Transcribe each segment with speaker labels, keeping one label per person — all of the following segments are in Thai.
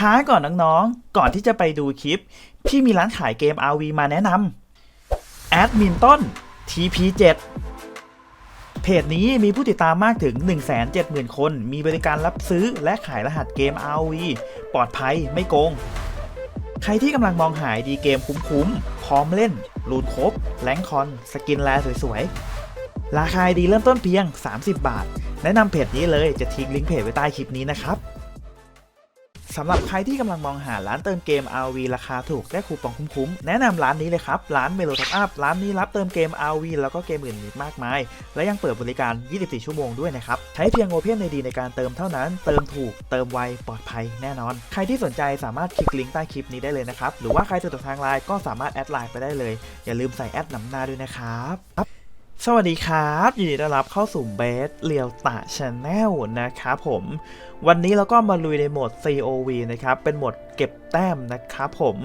Speaker 1: ช้าก่อนน้องๆ ก่อนที่จะไปดูคลิป พี่มีร้านขายเกม RV มาแนะนำแอดมินต้น TP7 เพจนี้มีผู้ติดตามมากถึง 170,000 คน มีบริการรับซื้อและขายรหัสเกม RV ปลอดภัยไม่โกง ใครที่กำลังมองหายดีเกมคุ้มๆ พร้อมเล่น รูนครบแรงคอน สกินแลสวยๆ ราคาดีเริ่มต้นเพียง 30 บาท แนะนำเพจนี้เลยจะทิ้งลิงก์เพจไว้ใต้คลิปนี้นะครับ สำหรับใครที่กำลังมองหาร้านเติมเกม RV ราคาถูกและคูปองคุ้มๆ แนะนำร้านนี้เลยครับ ร้านเมโลท็อปอัพร้านนี้รับเติมเกม RV แล้วก็เกมอื่นอีกมากมาย และยังเปิดบริการ 24 ชั่วโมงด้วยนะครับ ใช้เพียง Open ID ในการเติมเท่านั้น เติมถูก เติมไว ปลอดภัยแน่นอน ใครที่สนใจสามารถคลิกลิงก์ใต้คลิปนี้ได้เลยนะครับ หรือว่าใครสะดวกทางไลน์ก็สามารถแอดไลน์ไปได้เลย อย่าลืมใส่แอดนำหน้าด้วยนะครับ สวัสดีครับยินดีต้อนรับเข้าสู่เบสเรียวตะชาแนลนะครับผม วันนี้เราก็มาลุยในโหมด COV นะครับ เป็นโหมดเก็บแต้มนะครับผม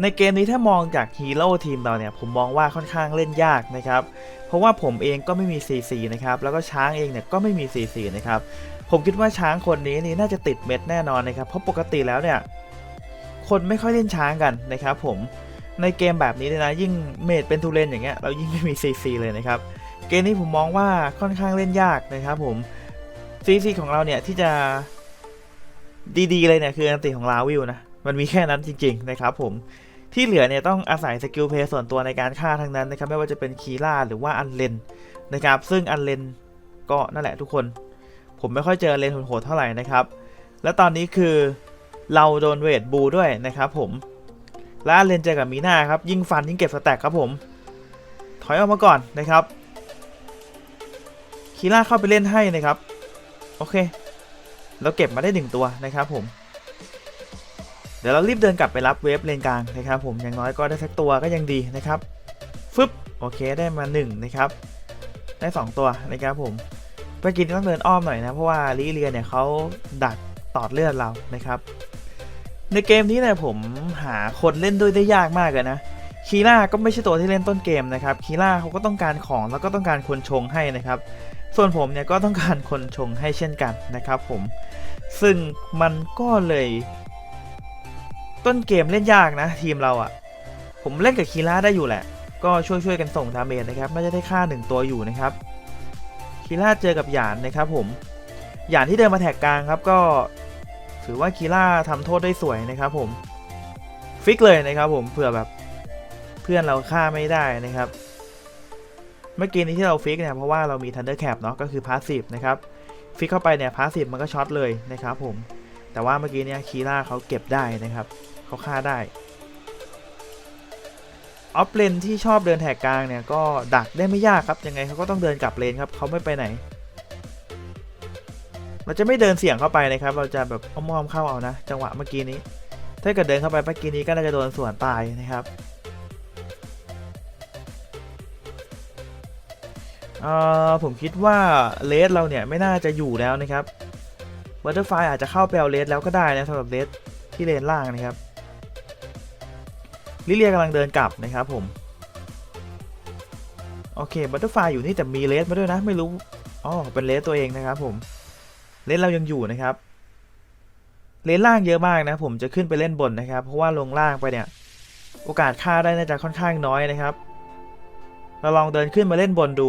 Speaker 1: ในเกมนี้ถ้ามองจากฮีโร่ทีมเราเนี่ย ผมมองว่าค่อนข้างเล่นยากนะครับ เพราะว่าผมเองก็ไม่มี CC นะครับ แล้วก็ช้างเองเนี่ยก็ไม่มี CC นะครับ ผมคิดว่าช้างคนนี้นี่น่าจะติดเม็ดแน่นอนนะครับ เพราะปกติแล้วเนี่ย คนไม่ค่อยเล่นช้างกันนะครับผม ในเกมแบบนี้เนี่ยนะยิ่งเมดเป็นทูเลนอย่างเงี้ยเรายิ่งไม่มี CC เลยนะครับเกมนี้ผมมองว่าค่อนข้างเล่นยากนะครับผม CC ของเราเนี่ยที่จะดีๆเลยเนี่ยคืออันติของลาวิวนะมันมีแค่นั้นจริง ๆ นะครับผมที่เหลือเนี่ยต้องอาศัยสกิลเพย์ส่วนตัวในการฆ่าทั้งนั้นนะครับไม่ว่าจะเป็นคีล่าหรือว่าอันเลนนะครับซึ่งอันเลนก็นั่นแหละทุกคน ผมไม่ค่อยเจอเลนโหดๆเท่าไหร่นะครับ และตอนนี้คือเราโดนเวทบูด้วยนะครับผม และอันเลนเจอกับมีหน้าครับ ยิงฟันยิงเก็บสแต็กครับผม ถอยออกมาก่อนนะครับคีล่าเข้าไปเล่นให้นะครับ โอเค เราเก็บมาได้หนึ่งตัวนะครับผม เดี๋ยวเรารีบเดินกลับไปรับเวฟเลนกลางนะครับผมอย่างน้อยก็ได้สักตัวก็ยังดีนะครับฟึบโอเคได้มา1นะครับได้ 2 ตัวนะครับผมเมื่อกี้ต้องเดินอ้อมหน่อยนะเพราะว่าลิเลียเนี่ยเขาดักตอดเลือดเรานะครับ ในเกมนี้เนี่ยผมหาคนเล่นด้วยได้ยากมากเลยนะคีล่าก็ไม่ใช่ตัวที่เล่นต้นเกมนะครับคีล่าเขาก็ต้องการของแล้วก็ต้องการคนชงให้นะครับ ส่วนผมเนี่ยก็ต้องการคนชงให้เช่นกันนะครับผม ซึ่งมันก็เลย ต้นเกมเล่นยากนะ ทีมเราอะ่ะ ผมเล่นกับคีล่าได้อยู่แหละ ก็ช่วยๆกันส่งดาเมจนะครับน่าจะได้ค่าหนึ่งตัวอยู่นะครับคีล่าเจอกับหยานนะครับผมหยานที่เดินมาแท็กกลางครับก็ ถือว่าคีล่าทำโทษได้สวยนะครับผม ฟิกเลยนะครับผมเผื่อแบบเพื่อนเราฆ่าไม่ได้นะครับ เมื่อกี้นี้ที่เราฟิกเนี่ยเพราะว่าเรามี Thunder Cap เนาะก็คือพาสซีฟนะครับฟิกเข้าไปเนี่ยพาสซีฟมันก็ช็อตเลยนะครับผมแต่ว่าเมื่อกี้เนี่ยคีล่าเขาเก็บได้นะครับเขาฆ่าได้ออฟเลนที่ชอบเดินแถกกลางเนี่ยก็ดักได้ไม่ยากครับยังไงเขาก็ต้องเดินกลับเลนครับเขาไม่ไปไหน เราจะไม่เดินเสี่ยงเข้าไปนะครับ เราจะแบบอ้อมๆเข้าเอานะ จังหวะเมื่อกี้นี้ ถ้าเกิดเดินเข้าไปเมื่อกี้นี้ก็น่าจะโดนสวนตายนะครับเอ่อผมคิดว่าเลสเราเนี่ยไม่น่าจะอยู่แล้วนะครับบัตเตอร์ไฟอาจจะเข้าไปเอาเลสแล้วก็ได้นะสำหรับเลสที่เลนล่างนะครับลิเลียกำลังเดินกลับนะครับผมโอเคบัตเตอร์ไฟอยู่นี่แต่มีเลสมาด้วยนะ ไม่รู้อ๋อเป็นเลสตัวเองนะครับผม เลสเรายังอยู่นะครับ เลนล่างเยอะมากนะ ผมจะขึ้นไปเล่นบนนะครับ เพราะว่าลงล่างไปเนี่ย โอกาสฆ่าได้น่าจะค่อนข้างน้อยนะครับ เราลองเดินขึ้นมาเล่นบนดู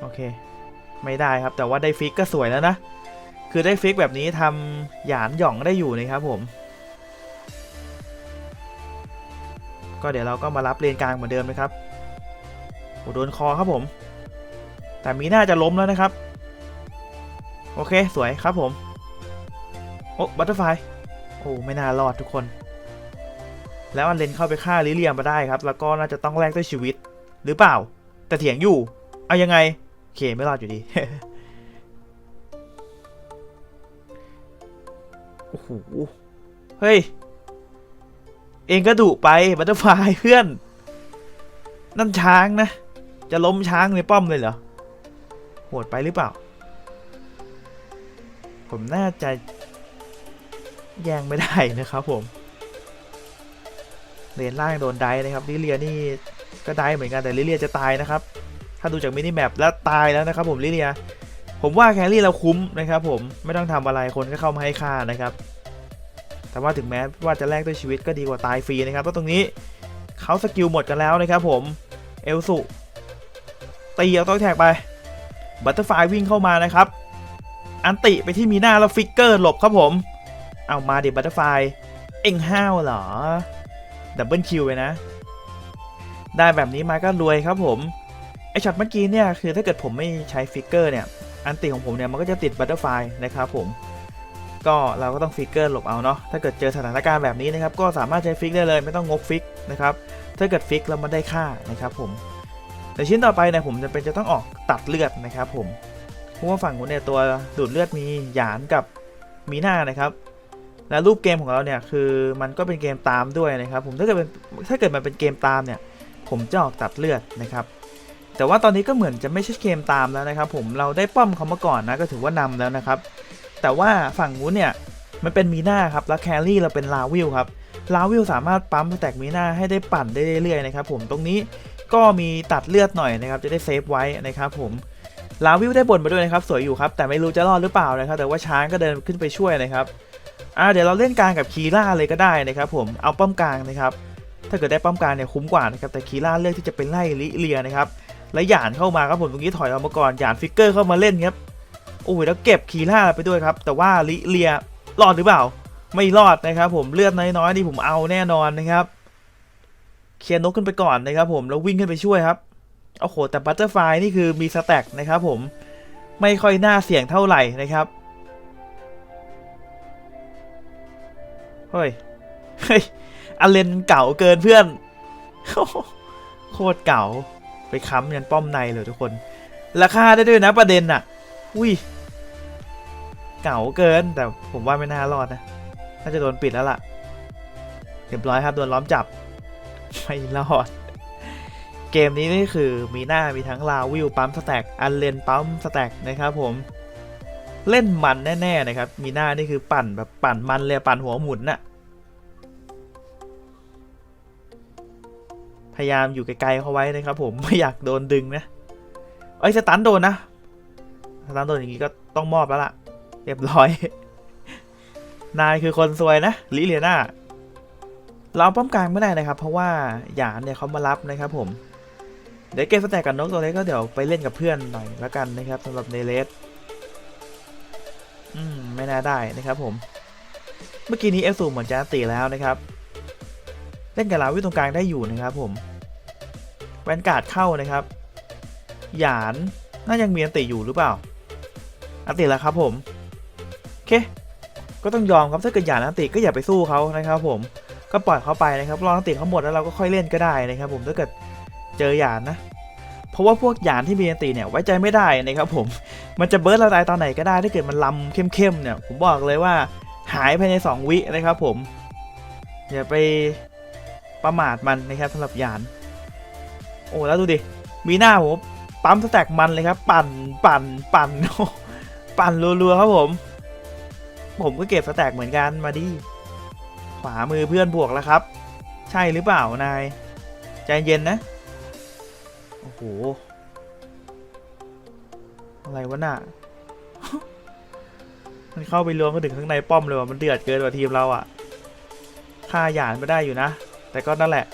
Speaker 1: โอเค ไม่ได้ครับ แต่ว่าได้ฟิกก็สวยแล้วนะ คือได้ฟิกแบบนี้ทำหยานหย่องได้อยู่นะครับผมก็เดี๋ยวเราก็มารับเลนกลางเหมือนเดิมนะครับโอ้โดนคอครับผม แต่มีน่าจะล้มแล้วนะครับ โอเคสวยครับผม โอ้บัตเตอร์ไฟโอ้ไม่น่ารอดทุกคน แล้วอันเลนเข้าไปฆ่าลิเลียมมาได้ครับ แล้วก็น่าจะต้องแลกด้วยชีวิต หรือเปล่า แต่เถียงอยู่ เอายังไงโอเคไม่รอดอยู่ดีโอ้โหเฮ้ย เองก็ดุไปบัตเตอร์ไฟเพื่อน นั่นช้างนะ จะล้มช้างในป้อมเลยเหรอ หดไปหรือเปล่า ผมน่าจะแย่งไม่ได้นะครับผมเลนล่างโดนได้นะครับลิเลียนี่ก็ได้เหมือนกันแต่ลิเลียจะตายนะครับ ถ้าดูจากมินิแมปแล้วตายแล้วนะครับ ผมลิเลีย ผมว่าแครี่เราคุ้มนะครับ ผมไม่ต้องทำอะไรคนก็เข้ามาให้ค่านะครับ แต่ว่าถึงแม้ว่าจะแลกด้วยชีวิตก็ดีกว่าตายฟรีนะครับเพราะตรงนี้เขาสกิลหมดกันแล้วนะครับ ผมเอลสุตีเอาต้อยแท็กไป บัตเตอร์ไฟวิ่งเข้ามานะครับ อันติไปที่มีหน้าแล้วฟิกเกอร์หลบครับผม เอามาเดิบัตเตอร์ไฟเอ็งห้าวเหรอ ดับเบิลคิวไปนะ ได้แบบนี้มาก็รวยครับผม ไอช็อตเมื่อกี้เนี่ยคือถ้าเกิดผมไม่ใช้ฟิกเกอร์เนี่ย อันติของผมเนี่ยมันก็จะติดบัตเตอร์ไฟนะครับผม ก็เราก็ต้องฟิกเกอร์หลบเอาเนาะ ถ้าเกิดเจอสถานการณ์แบบนี้นะครับก็สามารถใช้ฟิกได้เลยไม่ต้องงกฟิกนะครับ ถ้าเกิดฟิกแล้วมันได้ค่านะครับผม แต่ชิ้นต่อไปเนี่ยผมจะเป็นจะต้องออกตัดเลือดนะครับผมเพราะว่าฝั่งผมเนี่ยตัวดูดเลือดมีหยานกับมีหน้านะครับ และรูปเกมของเราเนี่ยคือมันก็เป็นเกมตามด้วยนะครับผมถ้าเกิดเป็นถ้าเกิดมันเป็นเกมตามเนี่ยผมจะออกตัดเลือดนะครับแต่ว่าตอนนี้ก็เหมือนจะไม่ใช่เกมตามแล้วนะครับ ผมเราได้ป้อมเขามาก่อนนะก็ถือว่านำแล้วนะครับ แต่ว่าฝั่งนู้นเนี่ยมันเป็นมีหน้าครับแล้วแครี่เราเป็นลาวิลครับลาวิลสามารถปั๊มสแต็กมีหน้าให้ได้ปั่นได้เรื่อยๆนะครับผมตรงนี้ ก็มีตัดเลือดหน่อยนะครับ จะได้เซฟไว้นะครับผมลาวิลได้บนมาด้วยนะครับ สวยอยู่ครับ แต่ไม่รู้จะรอดหรือเปล่านะครับ แต่ว่าช้างก็เดินขึ้นไปช่วยนะครับอ่าเดี๋ยวเราเล่นกลางกับคีร่าเลยก็ได้นะครับ ผมเอาป้อมกลางนะครับถ้าเกิดได้ป้อมกลางเนี่ยคุ้มกว่านะครับแต่คีร่าเลือกที่จะเป็นไล่ลิเลียนะครับและหยานเข้ามาครับผมตรงนี้ถอยออกมาก่อนหยานฟิกเกอร์เข้ามาเล่นครับโอ้ยแล้วเก็บคีร่าไปด้วยครับ แต่ว่าลิเลียรอดหรือเปล่า ไม่รอดนะครับ ผมเลือดน้อยๆนี่ผมเอาแน่นอนนะครับ เคลียร์นกขึ้นไปก่อนนะครับผมแล้ววิ่งขึ้นไปช่วยครับโอ้โหแต่บัตเตอร์ไฟนี่คือมีสแต็กนะครับผมไม่ค่อยน่าเสี่ยงเท่าไหร่นะครับเฮ้ยเฮ้ยอเลนเก่าเกินเพื่อนโคตรเก่าไปค้ำยันป้อมในเลยทุกคน ราคาได้ด้วยนะประเด็นน่ะ อุ้ย เก่าเกินแต่ผมว่าไม่น่ารอดนะ น่าจะโดนปิดแล้วล่ะ เรียบร้อยครับโดนล้อมจับ ไม่รอด เกมนี้นี่คือมีหน้ามีทั้งลาวิวปั๊มสแต็กอันเลนปั๊มสแต็กนะครับผมเล่นมันแน่ๆนะครับ มีหน้านี่คือปั่นแบบปั่นมันเลยปั่นหัวหมุนน่ะ พยายามอยู่ไกลๆเขาไว้นะครับผมไม่อยากโดนดึงนะเอ้ยสตันโดนนะสตันโดนอย่างนี้ก็ต้องมอบแล้วล่ะ เรียบร้อย นายคือคนซวยนะลิเลียนา เราป้อมกลางไม่ได้นะครับ เพราะว่าหยานเนี่ยเขามารับนะครับผม เดี๋ยวเกมสแต็กกับนกตัวเล็กก็เดี๋ยวไปเล่นกับเพื่อนหน่อยแล้วกันนะครับสำหรับเนเลสอืมไม่น่าได้นะครับผม เมื่อกี้นี้เอฟซูเหมือนจะตีแล้วนะครับ เล่นกับลาวิตรงกลางได้อยู่นะครับผมแวนการ์ดเข้านะครับหยานน่ายังมีอันติอยู่หรือเปล่า อันติแล้วครับผมโอเค ก็ต้องยอมครับถ้าเกิดหยานอันติก็อย่าไปสู้เขานะครับผม ก็ปล่อยเขาไปนะครับรออันติเขาหมดแล้วเราก็ค่อยเล่นก็ได้นะครับ ผมถ้าเกิดเจอหยานนะ เพราะว่าพวกหยานที่มีอันติเนี่ยไว้ใจไม่ได้นะครับผมมันจะเบิร์ดเราตายตอนไหนก็ได้ถ้าเกิดมันลำเข้มๆเนี่ยผมบอกเลยว่าหายภายใน 2 วินะครับผมอย่าไปประมาทมันนะครับสำหรับหยาน โอ้แล้วดูดิมีหน้าผมปั๊มสแต็กมันเลยครับ ปั่นปั่นปั่นโอ้ปั่นรัวๆครับผม ผมก็เก็บสแต็กเหมือนกันมาดิ ขวามือเพื่อนบวกแล้วครับ ใช่หรือเปล่านาย ใจเย็นนะ โอ้โห อะไรวะน่ะ มันเข้าไปรวมกันถึงข้างในป้อมเลยว่ะมันเดือดเกินกว่าทีมเราอะ่ะฆ่าหยานไม่ได้อยู่นะ แต่ก็นั่นแหละ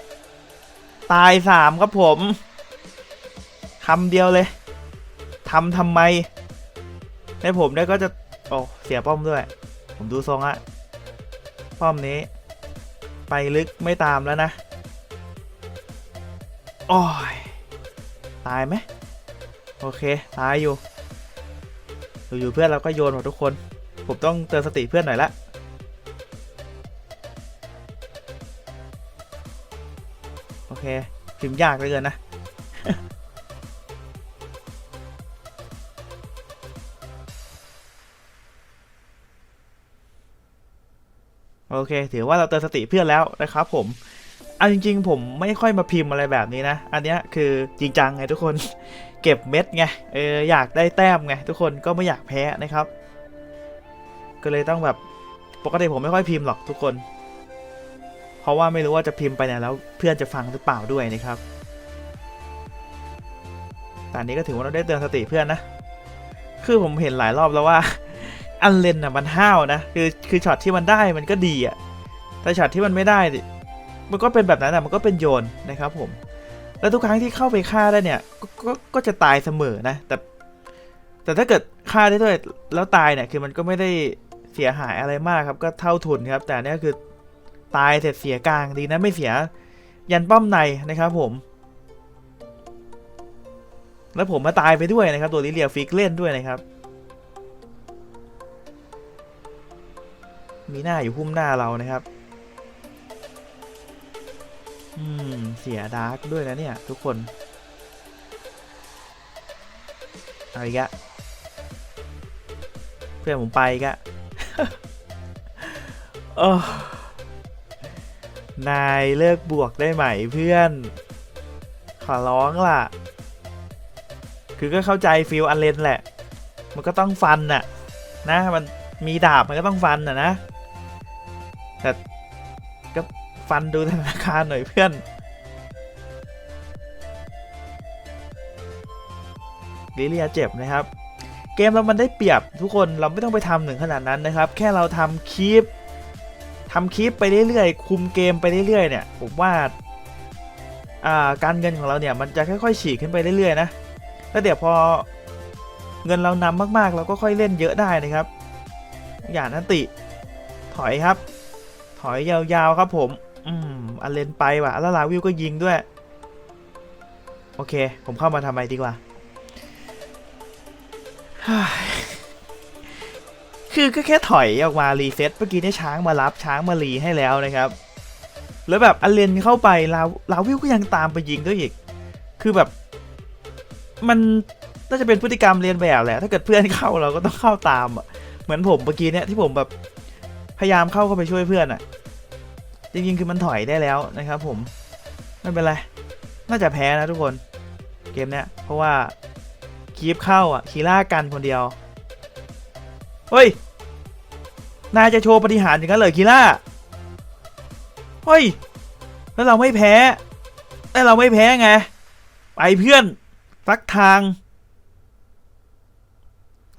Speaker 1: ตายสามครับผมคำเดียวเลยทำทำไมให้ผมได้ก็จะโอ้เสียป้อมด้วย ผมดูทรงอะป้อมนี้ ไปลึกไม่ตามแล้วนะโอ้ยตายไหมโอเค ตายอยู่ อยู่ๆเพื่อนเราก็โยนหมดทุกคน ผมต้องเตือนสติเพื่อนหน่อยละโอเคพิมพ์ยากเหลยเกินนะ โอเค ถือว่าเราเตือนสติเพื่อนแล้วนะครับผมอันจริงๆ ผมไม่ค่อยมาพิมพ์อะไรแบบนี้นะ อันเนี้ยคือจริงจังไงทุกคน เก็บเม็ดไง เอออยากได้แต้มไงทุกคนก็ไม่อยากแพ้นะครับ ก็เลยต้องแบบปกติผมไม่ค่อยพิมพ์หรอกทุกคน เพราะว่าไม่รู้ว่าจะพิมพ์ไปเนี่ยแล้วเพื่อนจะฟังหรือเปล่าด้วยนะครับแต่อันนี้ก็ถือว่าเราได้เตือนสติเพื่อนนะ คือผมเห็นหลายรอบแล้วว่า อันเลนอะมันห้าวนะคือคือช็อตที่มันได้มันก็ดีอะแต่ช็อตที่มันไม่ได้ดิมันก็เป็นแบบนั้นอะมันก็เป็นโยนนะครับผม แล้วทุกครั้งที่เข้าไปฆ่าได้เนี่ยกก็ก็จะตายเสมอนะ แต่ แต่ถ้าเกิดฆ่าได้ด้วยแล้วตายเนี่ยคือมันก็ไม่ได้เสียหายอะไรมากครับก็เท่าทุนครับ แต่นเนี้ยคือตายเสร็จเสียกลางดีนะไม่เสียยันป้อมในนะครับผม แล้วผมมาตายไปด้วยนะครับ ตัวลิเลียฟิกเล่นด้วยนะครับ มีหน้าอยู่พุ่มหน้าเรานะครับ อืม เสียดาร์กด้วยนะเนี่ย ทุกคนเอาอีกอะเพื่อนผมไปอีกอะโอ้นายเลิกบวกได้ไหมเพื่อน ขอร้องล่ะ คือก็เข้าใจฟิลอันเลนแหละ มันก็ต้องฟันน่ะ นะ มันมีดาบมันก็ต้องฟันน่ะนะ ฟันดูธนาคารหน่อยเพื่อนลิเลียเจ็บนะครับ เกมเรามันได้เปรียบทุกคนเราไม่ต้องไปทำถึงขนาดนั้นนะครับ แค่เราทำคลิปทำคลิปไปเรื่อยๆคุมเกมไปเรื่อยๆเนี่ยผมว่าอ่าการเงินของเราเนี่ยมันจะค่อยๆฉีกขึ้นไปเรื่อยๆนะแล้วเดี๋ยวพอเงินเรานำมากๆ เราก็ค่อยเล่นเยอะได้นะครับ อย่างนั้นติ ถอยครับ ถอยยาวๆครับผม อืมอันเลนไปว่ะแล้วลาวิวก็ยิงด้วย โอเค ผมเข้ามาทำไมดีกว่า คือก็แค่ถอยออกมารีเซ็ตเมื่อกี้เนี่ยช้างมารับช้างมารีให้แล้วนะครับ แล้วแบบอันเลนเข้าไปลาวลาวิวก็ยังตามไปยิงด้วยอีก คือแบบ มันน่าจะเป็นพฤติกรรมเรียนแบบแหละ ถ้าเกิดเพื่อนเข้าเราก็ต้องเข้าตามอะ เหมือนผมเมื่อกี้เนี่ยที่ผมแบบพยายามเข้าเข้าไปช่วยเพื่อนอะ จริงๆคือมันถอยได้แล้วนะครับผมไม่เป็นไร น่าจะแพ้นะทุกคนเกมเนี้ยเพราะว่าคีฟเข้าอะคีล่ากันคนเดียวเฮ้ยนายจะโชว์ปฏิหารอย่างนั้นเลยคีล่าเฮ้ยแล้วเราไม่แพ้แล้วเราไม่แพ้ไงไปเพื่อนสักทาง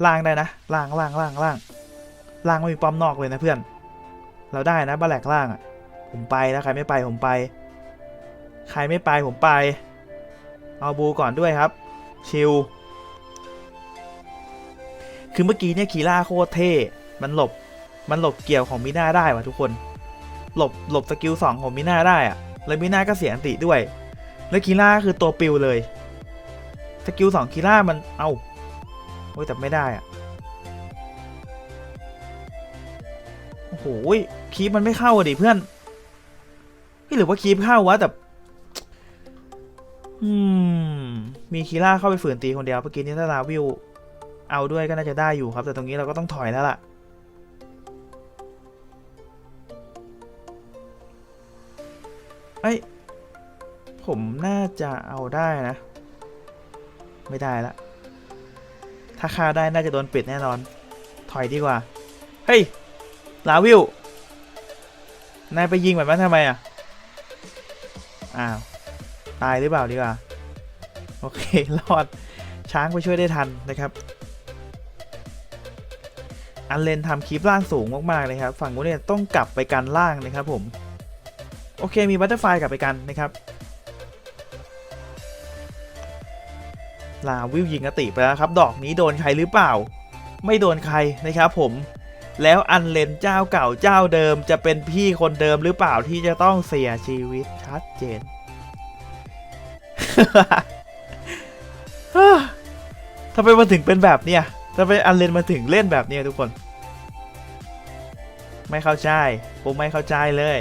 Speaker 1: ล่างได้นะล่างล่างล่างล่างล่างไม่มีป้อมนอกเลยนะเพื่อน เราได้นะบาแหลกล่างอะ ผมไปแล้วใครไม่ไปผมไป ใครไม่ไปผมไป เอาบูก่อนด้วยครับ ชิล คือเมื่อกี้เนี่ยคีล่าโคตรเท่ มันหลบ มันหลบเกี่ยวของมิน่าได้ว่ะทุกคน หลบหลบสกิลสองของมิน่าได้อะแล้วมิน่าก็เสียอันติด้วย แล้วคีล่าคือตัวปิวเลย สกิลสองคีล่ามัน เอา้าโอ้ยแต่ไม่ได้อะโอ้โหคีปมันไม่เข้าอดิเพื่อน พี่หรือว่าคีปเข้าวะแต่อืมมีคีล่าเข้าไปฝืนตีคนเดียวเมื่อกี้นี้ถ้าลาวิวเอาด้วยก็น่าจะได้อยู่ครับ แต่ตรงนี้เราก็ต้องถอยแล้วล่ะเอ้ยผมน่าจะเอาได้นะ ไม่ได้ละ ถ้าฆ่าได้น่าจะโดนปิดแน่นอน ถอยดีกว่า เฮ้ยลาวิวนายไปยิงแบบนั้นทำไมอะ อ้าว ตายหรือเปล่าดีกว่า โอเค รอด ช้างไปช่วยได้ทันนะครับ อันเลนทำคลิปล่างสูงมากๆเลยครับ ฝั่งนู้นเนี่ยต้องกลับไปกันล่างนะครับผม โอเค มีบัตเตอร์ไฟกลับไปกันนะครับลาวิวยิงอติไปแล้วครับ ดอกนี้โดนใครหรือเปล่า ไม่โดนใครนะครับผม แล้วอันเลนเจ้าเก่าเจ้าเดิม จะเป็นพี่คนเดิมหรือเปล่าที่จะต้องเสียชีวิตชัดเจน ทำไมมันถึงเป็นแบบเนี้ยทำไมอันเลนมาถึงเล่นแบบเนี้ยทุกคน ไม่เข้าใจผมไม่เข้าใจเลย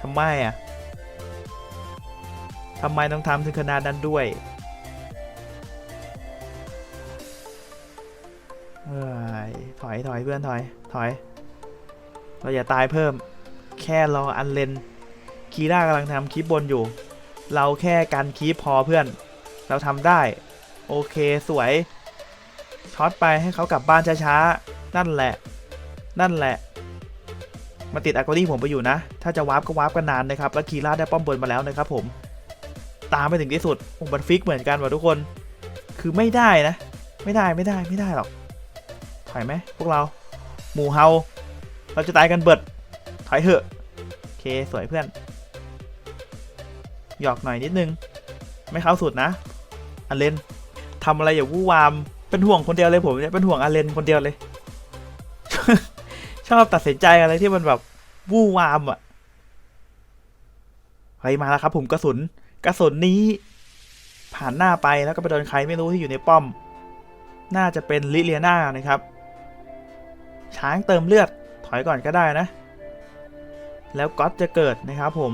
Speaker 1: ทำไมอะทำไมต้องทำถึงขนาดนั้นด้วย ถอยถอยเพื่อนถอยถอย เราอย่าตายเพิ่ม แค่รออันเลนคีร่ากำลังทำคลิปบนอยู่ เราแค่กันคลิปพอเพื่อน เราทำได้ โอเคสวยช็อตไปให้เขากลับบ้านช้าๆ นั่นแหละ นั่นแหละ มาติดอากดี้ผมไปอยู่นะ ถ้าจะวาร์ปก็วาร์ปกันนานนะครับ แล้วคีร่าได้ป้อมบนมาแล้วนะครับผม ตามไปถึงที่สุดโอ้มันฟิกเหมือนกันว่ะทุกคน คือไม่ได้นะ ไม่ได้ไม่ได้ไม่ได้หรอก ถอยไหมพวกเรา หมู่เฮา เราจะตายกันเบิด ถอยเถอะ โอเค สวยเพื่อน หยอกหน่อยนิดนึง ไม่เข้าสุดนะอเลนทำอะไรอย่าวู่วาม เป็นห่วงคนเดียวเลยผมเนี่ย เป็นห่วงอเลนคนเดียวเลย ชอบตัดสินใจอะไรที่มันแบบวู่วามอะเฮ้ยมาแล้วครับผมกระสุน กระสุนนี้ ผ่านหน้าไปแล้วก็ไปโดนใครไม่รู้ที่อยู่ในป้อม น่าจะเป็นลิเลียนานะครับ ช้างเติมเลือดถอยก่อนก็ได้นะ แล้วก๊อตจะเกิดนะครับผม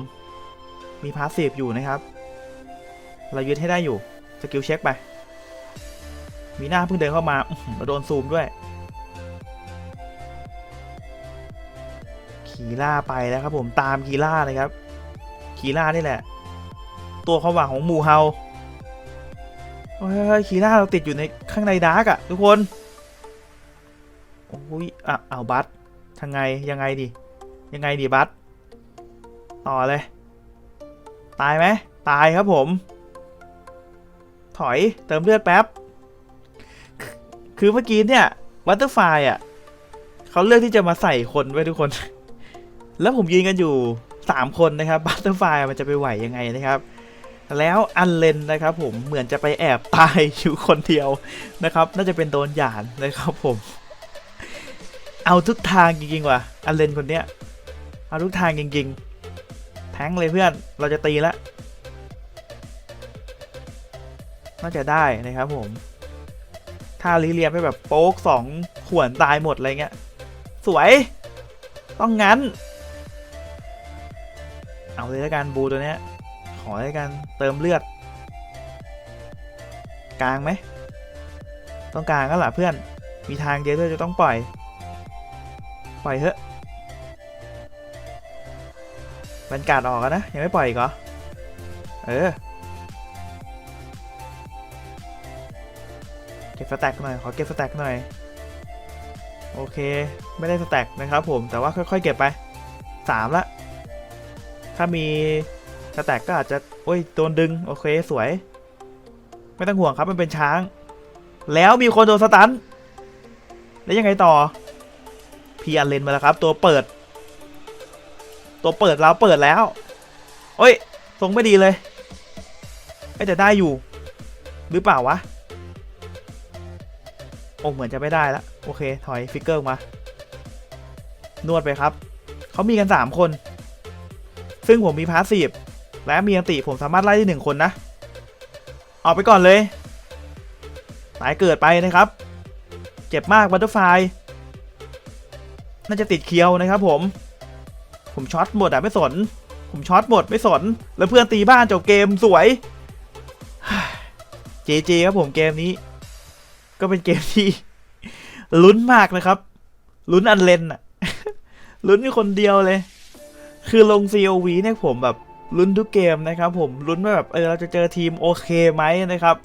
Speaker 1: มีพาสซีฟอยู่นะครับ เรายึดให้ได้อยู่สกิลเช็คไป มีหน้าเพิ่งเดินเข้ามาเราโดนซูมด้วยคีล่าไปแล้วครับผมตามคีล่าเลยครับคีล่านี่แหละ ตัวความหวังของมูเฮาเฮ้ยคีล่าเราติดอยู่ในข้างในดาร์กอะทุกคน โอ้ยอะเอาบัสทางไงยังไงดียังไงดีบัสต่อเลย ตายไหมตายครับผม ถอยเติมเลือดแป๊บ คือเมื่อกี้เนี่ยวัตเตอร์ไฟอะเขาเลือกที่จะมาใส่คนไว้ทุกคน แล้วผมยืนกันอยู่ 3 คนนะครับบัตเตอร์ไฟมันจะไปไหวยังไงนะครับแล้วอันเลนนะครับผมเหมือนจะไปแอบตายอยู่คนเดียวนะครับ น่าจะเป็นโดนหยานนะครับผม เอาทุกทางจริงๆว่ะอันเลนคนเนี้ย เอาทุกทางจริงๆ แทงเลยเพื่อน เราจะตีแล้วน่าจะได้นะครับผม ถ้าลิเลียมไปแบบโป๊กสองขวนตายหมดอะไรเงี้ย สวย ต้องงั้น เอาเลยแล้วกันบูตัวเนี้ย ขอเลยกันเติมเลือด กลางไหม ต้องกลางก็หล่ะเพื่อน มีทางเดียวที่จะต้องปล่อย ล่อยเถอะบรรยากาศออกแล้วนะ ยังไม่ปล่อยอีกเหรอ เออ เก็บสแต็กหน่อย ขอเก็บสแต็กหน่อย โอเค ไม่ได้สแต็กนะครับผม แต่ว่าค่อยๆ เก็บไปสามละ ถ้ามีสแต็กก็อาจจะ โอ้ย โดนดึง โอเค สวย ไม่ต้องห่วงครับ มันเป็นช้าง แล้วมีคนโดนสตัน แล้วยังไงต่อ พีอันเลนมาแล้วครับ ตัวเปิด ตัวเปิดเราเปิดแล้วโอ้ยทรงไม่ดีเลยไอ้แต่ได้อยู่ หรือเปล่าวะโอ้เหมือนจะไม่ได้ละโอเค ถอยฟิกเกอร์มานวดไปครับ เขามีกัน 3 คน ซึ่งผมมีพาสซีฟและมีอันติผมสามารถไล่ได้หนึ่งคนนะ ออกไปก่อนเลย ตายเกิดไปนะครับ เจ็บมากบัตเตอร์ไฟ น่าจะติดเคียวนะครับผม ผมช็อตหมดอะไม่สน ผมช็อตหมดไม่สน แล้วเพื่อนตีบ้านจบเกมสวยเจเจครับผมเกมนี้ ก็เป็นเกมที่ลุ้นมากนะครับลุ้นอันเลนอะลุ้นคนเดียวเลย คือลง COV เนี่ยผมแบบ ลุ้นทุกเกมนะครับผมลุ้นว่าแบบเออเราจะเจอทีมโอเคไหมนะครับ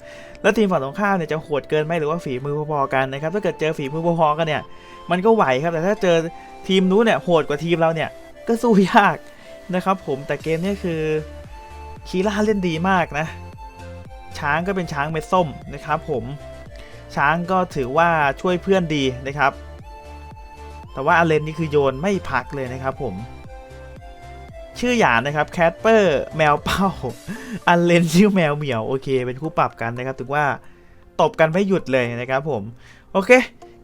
Speaker 1: แล้วทีมฝั่งตรงข้ามเนี่ยจะโหดเกินไหมหรือว่าฝีมือพอๆกันนะครับถ้าเกิดเจอฝีมือพอๆกันเนี่ยมันก็ไหวครับแต่ถ้าเจอทีมนู้นเนี่ยโหดกว่าทีมเราเนี่ยก็สู้ยากนะครับผมแต่เกมนี้คือคีร่าเล่นดีมากนะ ช้างก็เป็นช้างเม็ดส้มนะครับผมช้างก็ถือว่าช่วยเพื่อนดีนะครับ แต่ว่าอาเลนนี่คือโยนไม่พักเลยนะครับผม ชื่อหยานนะครับแคทเปอร์แมวเป้า อันเลนชื่อแมวเหมียวโอเค เป็นคู่ปรับกันนะครับถึงว่าตบกันไม่หยุดเลยนะครับผม โอเค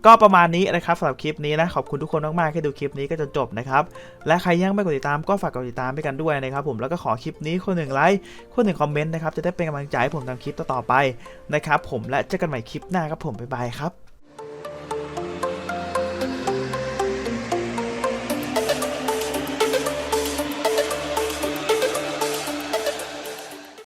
Speaker 1: ก็ประมาณนี้นะครับสำหรับคลิปนี้นะ ขอบคุณทุกคนมากๆที่ดูคลิปนี้ก็จนจบนะครับ และใครยังไม่กดติดตามก็ฝากกดติดตามไปกันด้วยนะครับผมแล้วก็ขอคลิปนี้คนหนึ่งไลค์คนหนึ่งคอมเมนต์นะครับจะได้เป็นกำลังใจให้ผมทำคลิปต่อๆไปนะครับผมและเจอกันใหม่คลิปหน้าครับผมบ๊ายบายครับ